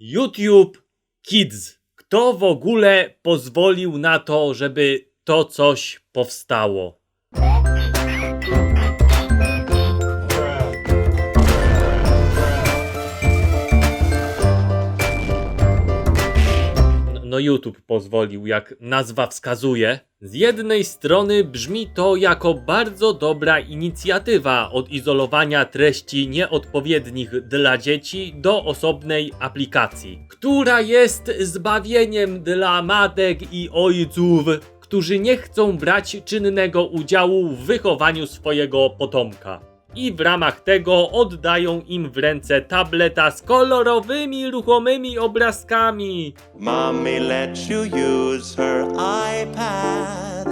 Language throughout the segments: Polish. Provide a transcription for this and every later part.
YouTube Kids. Kto w ogóle pozwolił na to, żeby to coś powstało? YouTube pozwolił, jak nazwa wskazuje. Z jednej strony brzmi to jako bardzo dobra inicjatywa odizolowania treści nieodpowiednich dla dzieci do osobnej aplikacji, która jest zbawieniem dla matek i ojców, którzy nie chcą brać czynnego udziału w wychowaniu swojego potomka. I w ramach tego oddają im w ręce tableta z kolorowymi, ruchomymi obrazkami. Mommy let you use her iPad.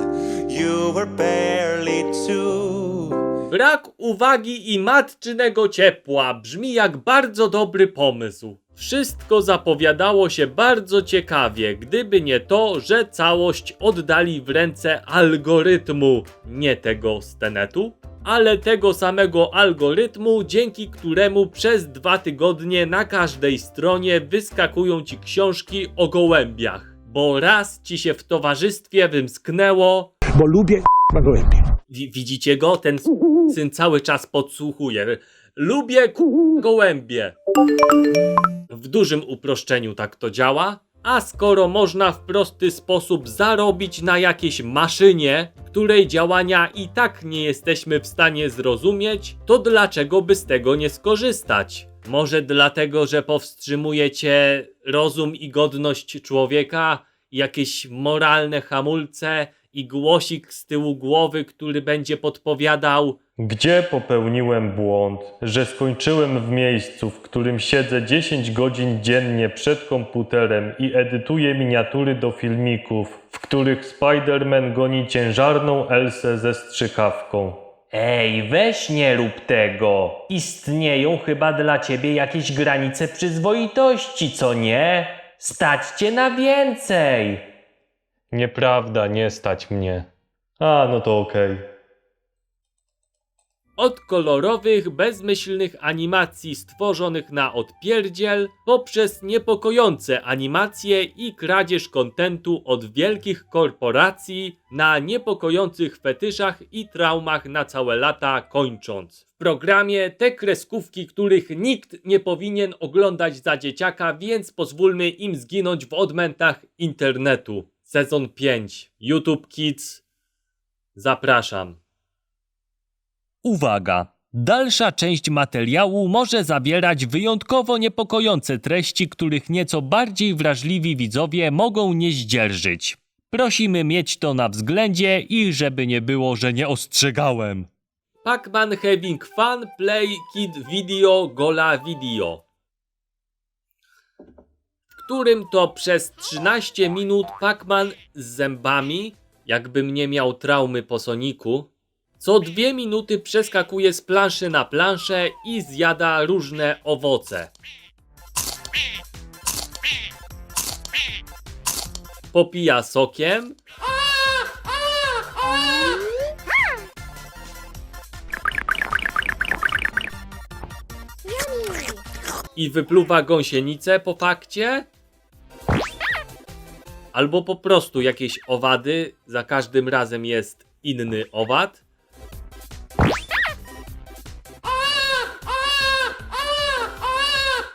You were barely two. Brak uwagi i matczynego ciepła brzmi jak bardzo dobry pomysł. Wszystko zapowiadało się bardzo ciekawie, gdyby nie to, że całość oddali w ręce algorytmu, nie tego z Tenetu, ale tego samego algorytmu, dzięki któremu przez dwa tygodnie na każdej stronie wyskakują ci książki o gołębiach. Bo raz ci się w towarzystwie wymsknęło, bo lubię gołębie. Wi- widzicie go? Ten syn cały czas podsłuchuje. Lubię gołębie. W dużym uproszczeniu tak to działa. A skoro można w prosty sposób zarobić na jakiejś maszynie, której działania i tak nie jesteśmy w stanie zrozumieć, to dlaczego by z tego nie skorzystać? Może dlatego, że powstrzymuje cię rozum i godność człowieka, jakieś moralne hamulce i głosik z tyłu głowy, który będzie podpowiadał: Gdzie popełniłem błąd, że skończyłem w miejscu, w którym siedzę 10 godzin dziennie przed komputerem i edytuję miniatury do filmików, w których Spider-Man goni ciężarną Elsę ze strzykawką? Ej, weź nie rób tego. Istnieją chyba dla ciebie jakieś granice przyzwoitości, co nie? Stać cię na więcej. Nieprawda, nie stać mnie. A, no to okej. Od kolorowych, bezmyślnych animacji stworzonych na odpierdziel, poprzez niepokojące animacje i kradzież kontentu od wielkich korporacji, na niepokojących fetyszach i traumach na całe lata kończąc. W programie te kreskówki, których nikt nie powinien oglądać za dzieciaka, więc pozwólmy im zginąć w odmętach internetu. Sezon 5. YouTube Kids. Zapraszam. Uwaga! Dalsza część materiału może zawierać wyjątkowo niepokojące treści, których nieco bardziej wrażliwi widzowie mogą nie zdzierżyć. Prosimy mieć to na względzie i żeby nie było, że nie ostrzegałem. Pac-Man having fun play kid video gola video. Którym to przez 13 minut Pac-Man z zębami, jakbym nie miał traumy po Soniku, co dwie minuty przeskakuje z planszy na planszę i zjada różne owoce. Popija sokiem. I wypluwa gąsienicę po fakcie. Albo po prostu jakieś owady, za każdym razem jest inny owad.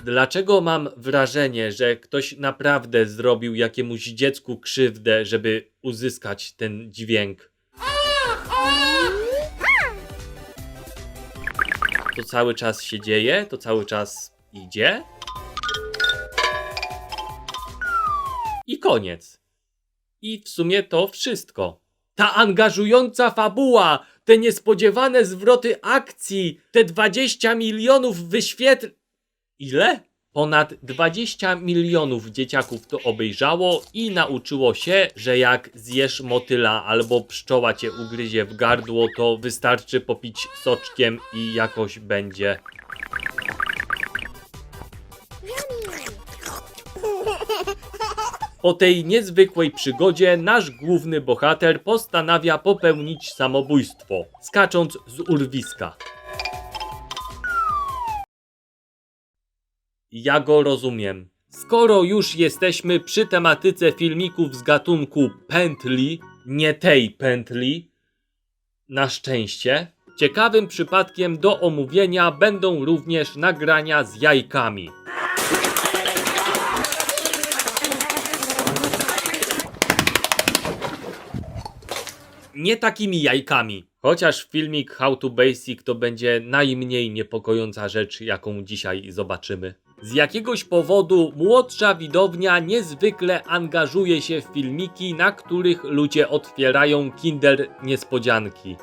Dlaczego mam wrażenie, że ktoś naprawdę zrobił jakiemuś dziecku krzywdę, żeby uzyskać ten dźwięk? To cały czas się dzieje, to cały czas idzie. I koniec. I w sumie to wszystko. Ta angażująca fabuła, te niespodziewane zwroty akcji, te 20 milionów wyświetl... Ile? Ponad 20 milionów dzieciaków to obejrzało i nauczyło się, że jak zjesz motyla albo pszczoła cię ugryzie w gardło, to wystarczy popić soczkiem i jakoś będzie. Po tej niezwykłej przygodzie nasz główny bohater postanawia popełnić samobójstwo, skacząc z urwiska. Ja go rozumiem. Skoro już jesteśmy przy tematyce filmików z gatunku pętli, nie tej pętli, na szczęście, ciekawym przypadkiem do omówienia będą również nagrania z jajkami. Nie takimi jajkami. Chociaż filmik How to Basic to będzie najmniej niepokojąca rzecz, jaką dzisiaj zobaczymy. Z jakiegoś powodu młodsza widownia niezwykle angażuje się w filmiki, na których ludzie otwierają Kinder niespodzianki.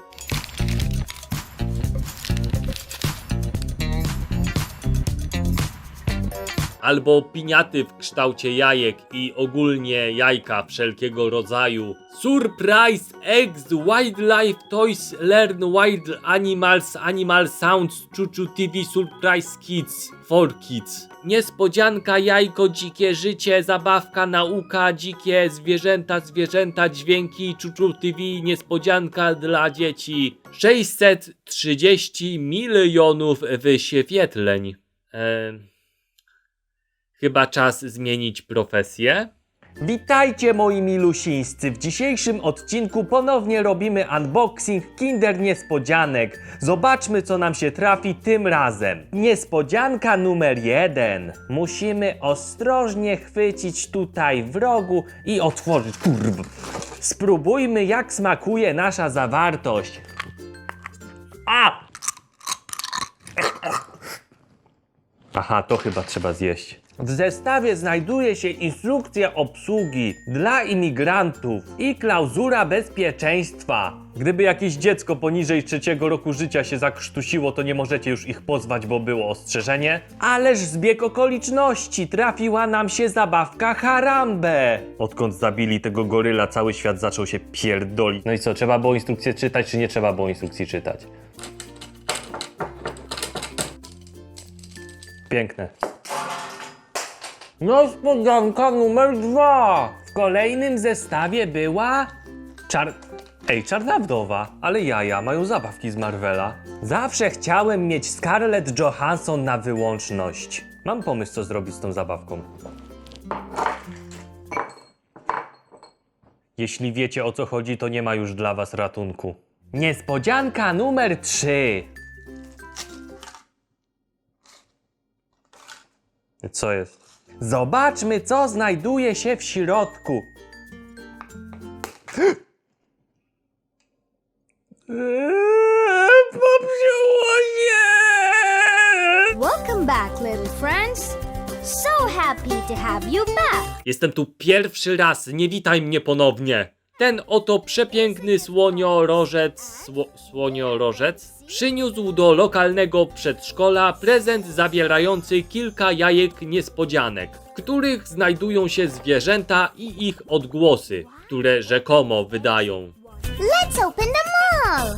Albo piniaty w kształcie jajek i ogólnie jajka wszelkiego rodzaju. Surprise Eggs Wildlife Toys Learn Wild Animals Animal Sounds Chuchu TV Surprise Kids for Kids. Niespodzianka, jajko, dzikie życie, zabawka, nauka, dzikie zwierzęta, zwierzęta, dźwięki, Chuchu TV, niespodzianka dla dzieci. 630 milionów wyświetleń. Eee... Chyba czas zmienić profesję. Witajcie moi milusińscy! W dzisiejszym odcinku ponownie robimy unboxing Kinder Niespodzianek. Zobaczmy co nam się trafi tym razem. Niespodzianka numer jeden. Musimy ostrożnie chwycić tutaj w rogu i otworzyć. Kurwa. Spróbujmy jak smakuje nasza zawartość. A! Aha, to chyba trzeba zjeść. W zestawie znajduje się instrukcja obsługi dla imigrantów i klauzura bezpieczeństwa. Gdyby jakieś dziecko poniżej trzeciego roku życia się zakrztusiło, to nie możecie już ich pozwać, bo było ostrzeżenie. Ależ zbieg okoliczności, trafiła nam się zabawka Harambe. Odkąd zabili tego goryla, cały świat zaczął się pierdolić. No i co, trzeba było instrukcję czytać, czy nie trzeba było instrukcji czytać? Piękne. Niespodzianka numer dwa. W kolejnym zestawie była... Czar... Ej, czarna wdowa, ale jaja mają zabawki z Marvela. Zawsze chciałem mieć Scarlett Johansson na wyłączność. Mam pomysł, co zrobić z tą zabawką. Jeśli wiecie o co chodzi, to nie ma już dla was ratunku. Niespodzianka numer 3. Co jest? Zobaczmy, co znajduje się w środku. Eee, Popsiło się! Welcome back, little friends. So happy to have you back. Jestem tu pierwszy raz, nie witaj mnie ponownie. Ten oto przepiękny słoniorożec, sło, słoniorożec przyniósł do lokalnego przedszkola prezent zawierający kilka jajek niespodzianek, w których znajdują się zwierzęta i ich odgłosy, które rzekomo wydają. Let's open them all.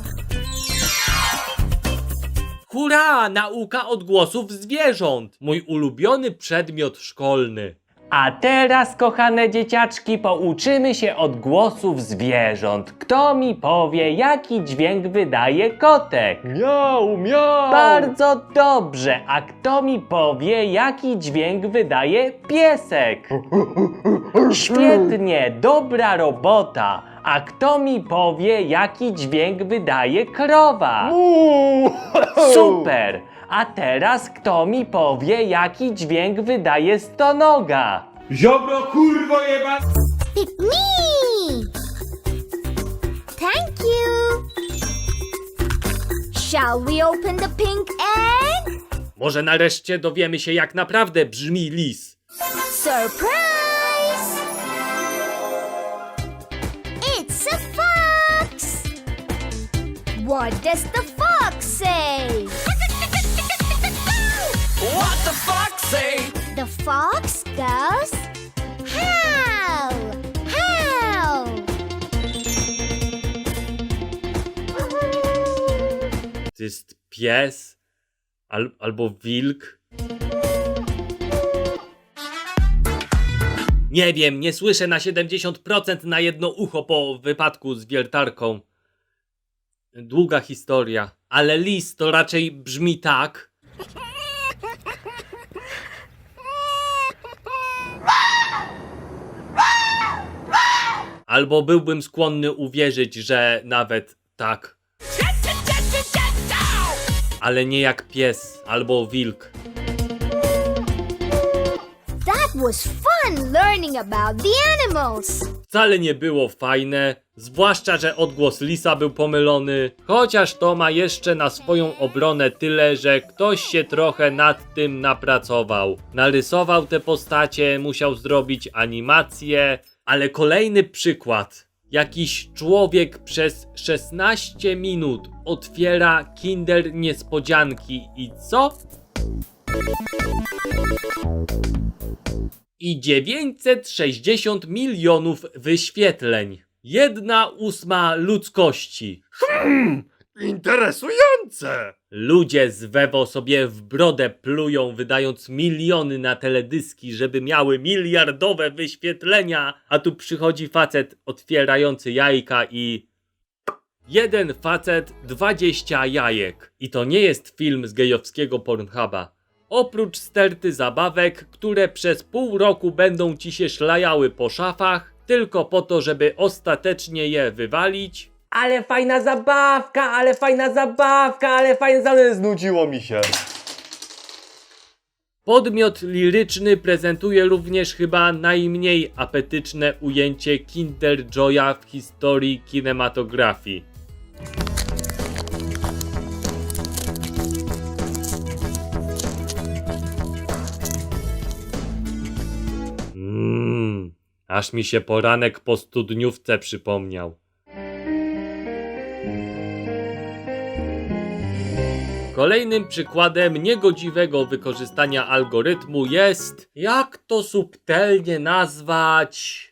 Hurra! Nauka odgłosów zwierząt! Mój ulubiony przedmiot szkolny. A teraz, kochane dzieciaczki, pouczymy się odgłosów zwierząt. Kto mi powie, jaki dźwięk wydaje kotek? Miau, miau! Bardzo dobrze. A kto mi powie, jaki dźwięk wydaje piesek? Świetnie, dobra robota. A kto mi powie, jaki dźwięk wydaje krowa? Super! A teraz kto mi powie, jaki dźwięk wydaje stonoga? Ziobro kurwo jeba... Me. Thank you. Shall we open the pink egg? Może nareszcie dowiemy się, jak naprawdę brzmi lis. Surprise! It's a fox! What does the fox say? What the fox say? The fox goes, How? How? To jest pies al, albo wilk. Nie wiem, nie słyszę na 70% na jedno ucho po wypadku z wiertarką. Długa historia, ale lis to raczej brzmi tak. Albo byłbym skłonny uwierzyć, że nawet tak. Ale nie jak pies albo wilk. That was fun learning about the animals. Wcale nie było fajne, zwłaszcza, że odgłos lisa był pomylony, chociaż to ma jeszcze na swoją obronę tyle, że ktoś się trochę nad tym napracował. Narysował te postacie, musiał zrobić animację, ale kolejny przykład. Jakiś człowiek przez 16 minut otwiera Kinder niespodzianki i co? i 960 milionów wyświetleń. Jedna ósma ludzkości. Hmm, interesujące! Ludzie z Wewo sobie w brodę plują, wydając miliony na teledyski, żeby miały miliardowe wyświetlenia, a tu przychodzi facet otwierający jajka i... Jeden facet, 20 jajek. I to nie jest film z gejowskiego Pornhuba. Oprócz sterty zabawek, które przez pół roku będą ci się szlajały po szafach, tylko po to, żeby ostatecznie je wywalić, Ale fajna zabawka, ale fajna zabawka, ale fajna zabawka. Znudziło mi się. Podmiot liryczny prezentuje również chyba najmniej apetyczne ujęcie Kinder Joya w historii kinematografii. Mmm, aż mi się poranek po studniówce przypomniał. Kolejnym przykładem niegodziwego wykorzystania algorytmu jest, jak to subtelnie nazwać,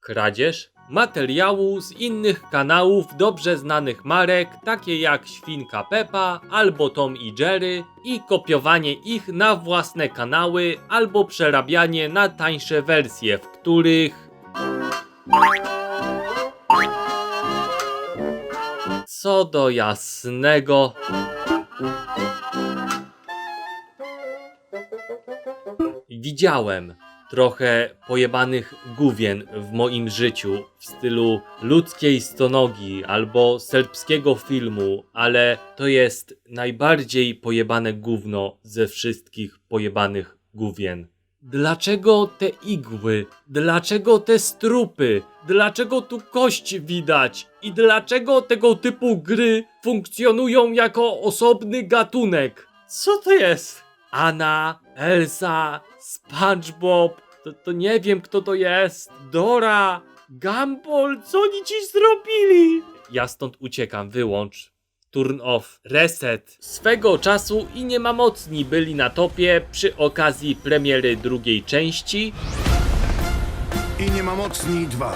kradzież materiału z innych kanałów dobrze znanych marek, takie jak Świnka Peppa albo Tom i Jerry i kopiowanie ich na własne kanały albo przerabianie na tańsze wersje, w których co do jasnego Widziałem trochę pojebanych gówien w moim życiu w stylu ludzkiej stonogi albo serbskiego filmu, ale to jest najbardziej pojebane gówno ze wszystkich pojebanych gówien. Dlaczego te igły? Dlaczego te strupy? Dlaczego tu kość widać? I dlaczego tego typu gry funkcjonują jako osobny gatunek? Co to jest? Anna, Elsa, SpongeBob, to, to nie wiem kto to jest. Dora, Gumball, co oni ci zrobili? Ja stąd uciekam, wyłącz. Turn off, reset. Swego czasu i nie ma mocni byli na topie przy okazji premiery drugiej części, I nie ma mocni dwa.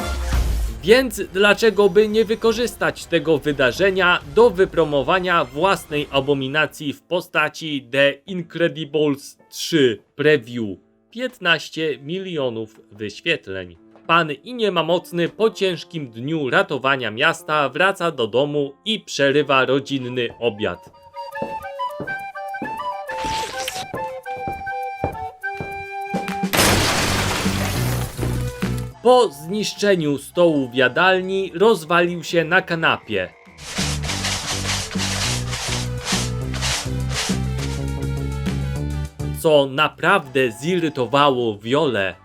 więc dlaczego by nie wykorzystać tego wydarzenia do wypromowania własnej abominacji w postaci The Incredibles 3 Preview? 15 milionów wyświetleń. Pan i nie ma mocny po ciężkim dniu ratowania miasta wraca do domu i przerywa rodzinny obiad. Po zniszczeniu stołu w jadalni rozwalił się na kanapie. Co naprawdę zirytowało Wiolę.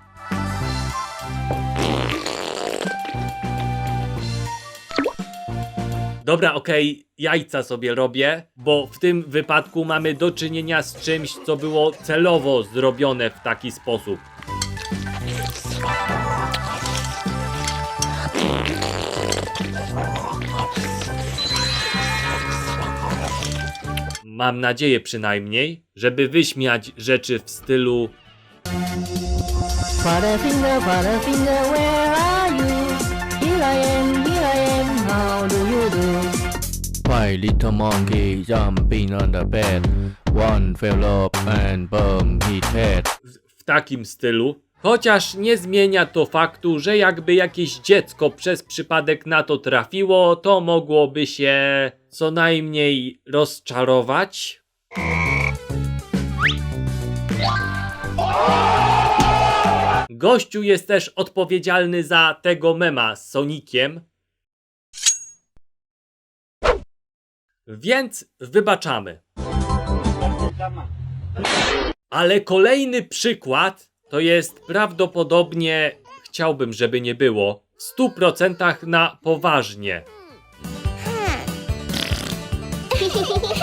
Dobra, okej, jajca sobie robię, bo w tym wypadku mamy do czynienia z czymś, co było celowo zrobione w taki sposób. Mam nadzieję przynajmniej, żeby wyśmiać rzeczy w stylu Butterfinger, Butterfinger, Five little monkey jumping on the bed. One fell off and boom, he dead. w takim stylu. Chociaż nie zmienia to faktu, że jakby jakieś dziecko przez przypadek na to trafiło, to mogłoby się co najmniej rozczarować. Gościu jest też odpowiedzialny za tego mema z Sonikiem. Więc wybaczamy. Ale kolejny przykład to jest prawdopodobnie, chciałbym, żeby nie było, w 100% na poważnie.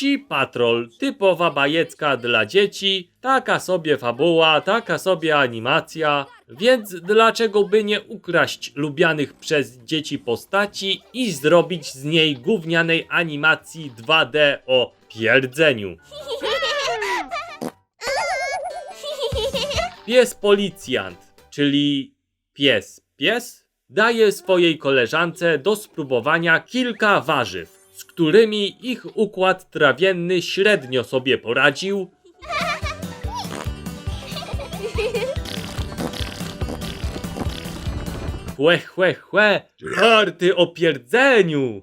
Psi Patrol, typowa bajecka dla dzieci, taka sobie fabuła, taka sobie animacja, więc dlaczego by nie ukraść lubianych przez dzieci postaci i zrobić z niej gównianej animacji 2D o pierdzeniu? Pies policjant, czyli pies pies, daje swojej koleżance do spróbowania kilka warzyw, z którymi ich układ trawienny średnio sobie poradził. Chłe, chłe, chłe, żarty o pierdzeniu!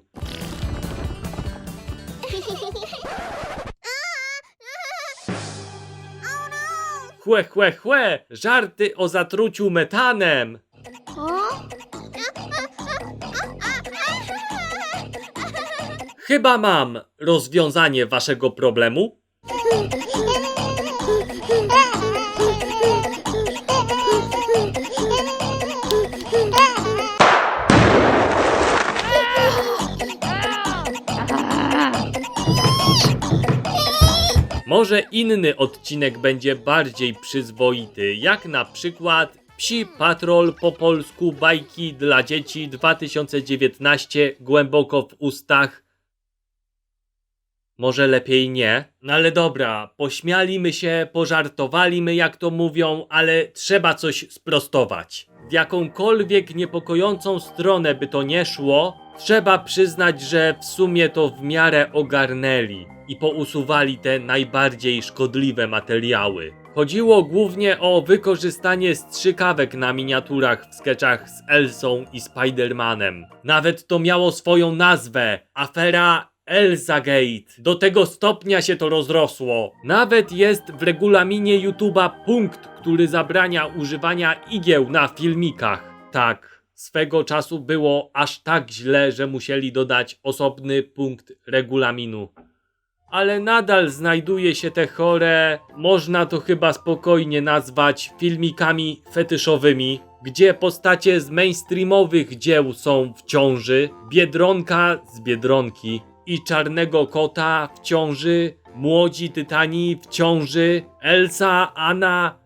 Chłe, chłe, chłe, żarty o zatruciu metanem! Chyba mam rozwiązanie waszego problemu. Może inny odcinek będzie bardziej przyzwoity, jak na przykład Psi Patrol po polsku bajki dla dzieci 2019 głęboko w ustach. Może lepiej nie, no ale dobra, pośmialimy się, pożartowaliśmy jak to mówią, ale trzeba coś sprostować. W jakąkolwiek niepokojącą stronę by to nie szło, trzeba przyznać, że w sumie to w miarę ogarnęli i pousuwali te najbardziej szkodliwe materiały. Chodziło głównie o wykorzystanie strzykawek na miniaturach w sketchach z Elsą i Spider-Manem. Nawet to miało swoją nazwę afera Elzagate. Do tego stopnia się to rozrosło. Nawet jest w regulaminie YouTube'a punkt, który zabrania używania igieł na filmikach. Tak, swego czasu było aż tak źle, że musieli dodać osobny punkt regulaminu. Ale nadal znajduje się te chore, można to chyba spokojnie nazwać filmikami fetyszowymi, gdzie postacie z mainstreamowych dzieł są w ciąży, Biedronka z Biedronki i Czarnego Kota w ciąży, Młodzi Tytani w ciąży, Elsa, Anna,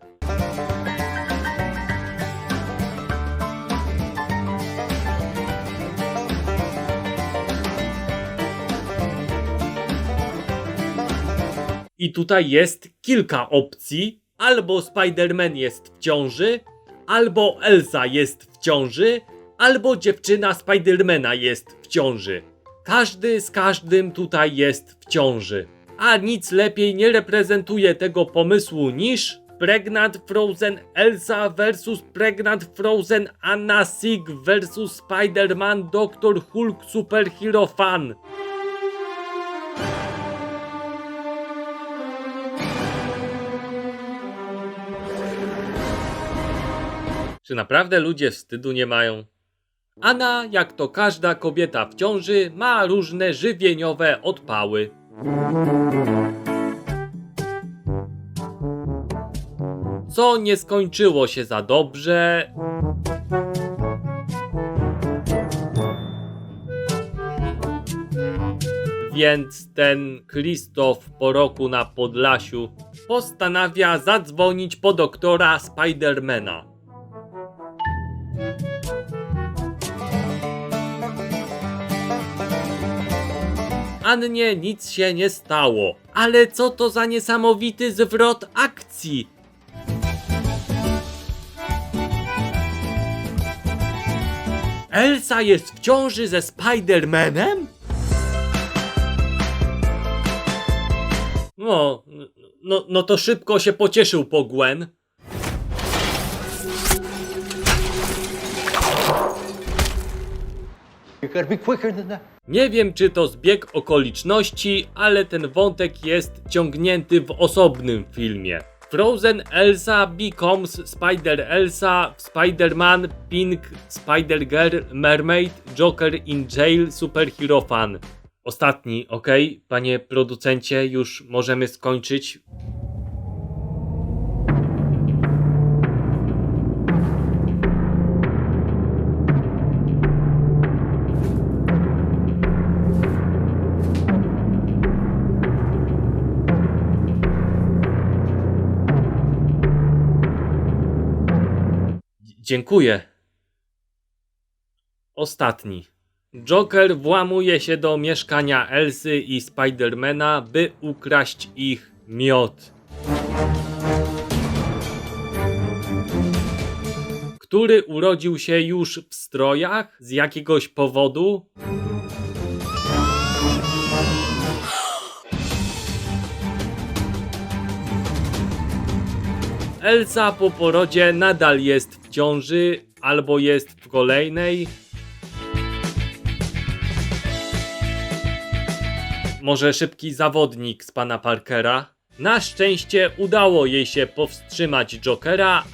I tutaj jest kilka opcji. Albo Spider-Man jest w ciąży, albo Elsa jest w ciąży, albo dziewczyna Spidermana jest w ciąży. Każdy z każdym tutaj jest w ciąży. A nic lepiej nie reprezentuje tego pomysłu niż Pregnant Frozen Elsa vs Pregnant Frozen Anna Sig vs Spider-Man Dr. Hulk Superhero Fan. Czy naprawdę ludzie wstydu nie mają? Anna, jak to każda kobieta w ciąży, ma różne żywieniowe odpały. Co nie skończyło się za dobrze. Więc ten Krzysztof po roku na Podlasiu postanawia zadzwonić po doktora Spidermana. Annie nic się nie stało. Ale co to za niesamowity zwrot akcji? Elsa jest w ciąży ze Spidermanem? No, no, no to szybko się pocieszył po Gwen. Nie wiem, czy to zbieg okoliczności, ale ten wątek jest ciągnięty w osobnym filmie. Frozen Elsa becomes Spider Elsa, Spider-Man, Pink, Spider-Girl, Mermaid, Joker in Jail, Superhero Fan. Ostatni, ok? Panie producencie, już możemy skończyć. Dziękuję. Ostatni. Joker włamuje się do mieszkania Elsy i Spidermana, by ukraść ich miod. Który urodził się już w strojach z jakiegoś powodu. Elsa po porodzie nadal jest w ciąży albo jest w kolejnej. Może szybki zawodnik z pana Parkera. Na szczęście udało jej się powstrzymać Jokera.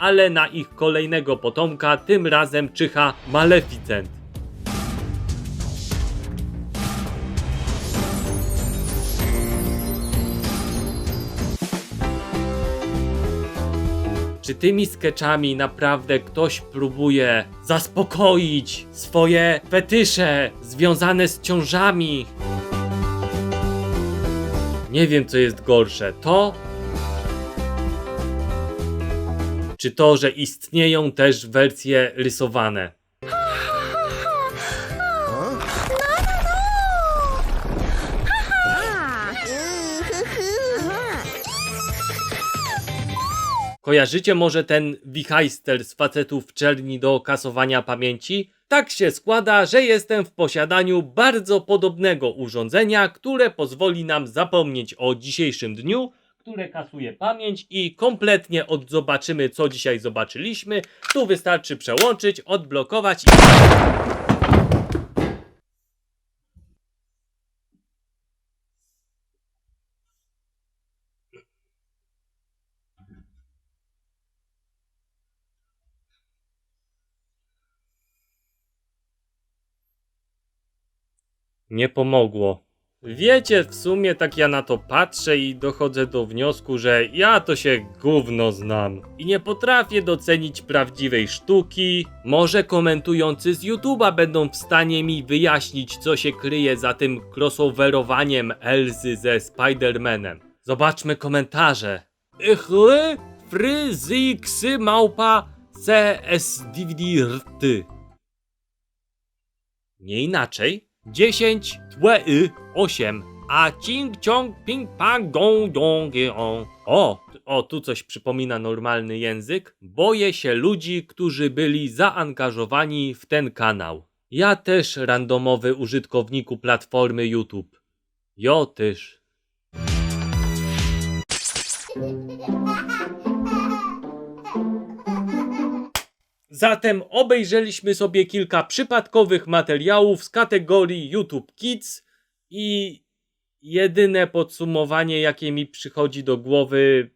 Ale na ich kolejnego potomka tym razem czyha Maleficent. Czy tymi sketchami naprawdę ktoś próbuje zaspokoić swoje fetysze związane z ciążami? Nie wiem, co jest gorsze. To. Czy to, że istnieją też wersje rysowane? Kojarzycie może ten wichajster z facetów w czerni do kasowania pamięci? Tak się składa, że jestem w posiadaniu bardzo podobnego urządzenia, które pozwoli nam zapomnieć o dzisiejszym dniu, które kasuje pamięć i kompletnie odzobaczymy co dzisiaj zobaczyliśmy. Tu wystarczy przełączyć, odblokować i... Nie pomogło. Wiecie, w sumie tak ja na to patrzę i dochodzę do wniosku, że ja to się gówno znam. I nie potrafię docenić prawdziwej sztuki. Może komentujący z YouTube'a będą w stanie mi wyjaśnić, co się kryje za tym crossoverowaniem Elzy ze Spider-Manem. Zobaczmy komentarze. Ichy, fryzyksy, małpa, CSDVD. Nie inaczej. 10, tłe y, 8, a cing ciąg ping pang gong dong on. O, o, tu coś przypomina normalny język. Boję się ludzi, którzy byli zaangażowani w ten kanał. Ja też randomowy użytkowniku platformy YouTube. Jo też. Zatem obejrzeliśmy sobie kilka przypadkowych materiałów z kategorii YouTube Kids i jedyne podsumowanie, jakie mi przychodzi do głowy,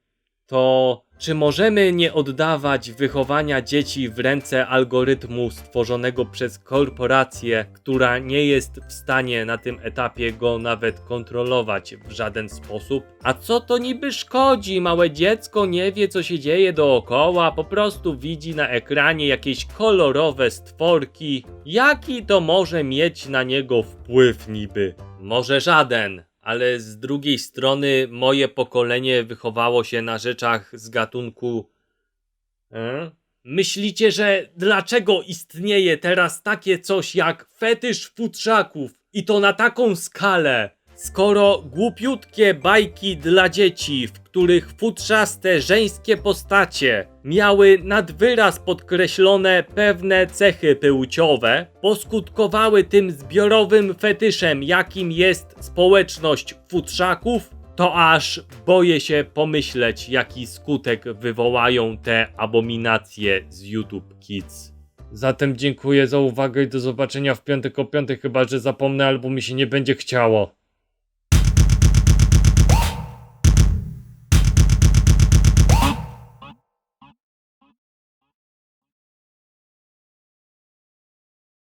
to czy możemy nie oddawać wychowania dzieci w ręce algorytmu stworzonego przez korporację, która nie jest w stanie na tym etapie go nawet kontrolować w żaden sposób? A co to niby szkodzi? Małe dziecko nie wie, co się dzieje dookoła, po prostu widzi na ekranie jakieś kolorowe stworki. Jaki to może mieć na niego wpływ niby? Może żaden ale z drugiej strony moje pokolenie wychowało się na rzeczach z gatunku. E? Myślicie, że dlaczego istnieje teraz takie coś jak fetysz futrzaków i to na taką skalę? Skoro głupiutkie bajki dla dzieci, w których futrzaste żeńskie postacie miały nad wyraz podkreślone pewne cechy płciowe, poskutkowały tym zbiorowym fetyszem, jakim jest społeczność futrzaków, to aż boję się pomyśleć, jaki skutek wywołają te abominacje z YouTube Kids. Zatem dziękuję za uwagę i do zobaczenia w piątek o piątek, chyba że zapomnę albo mi się nie będzie chciało.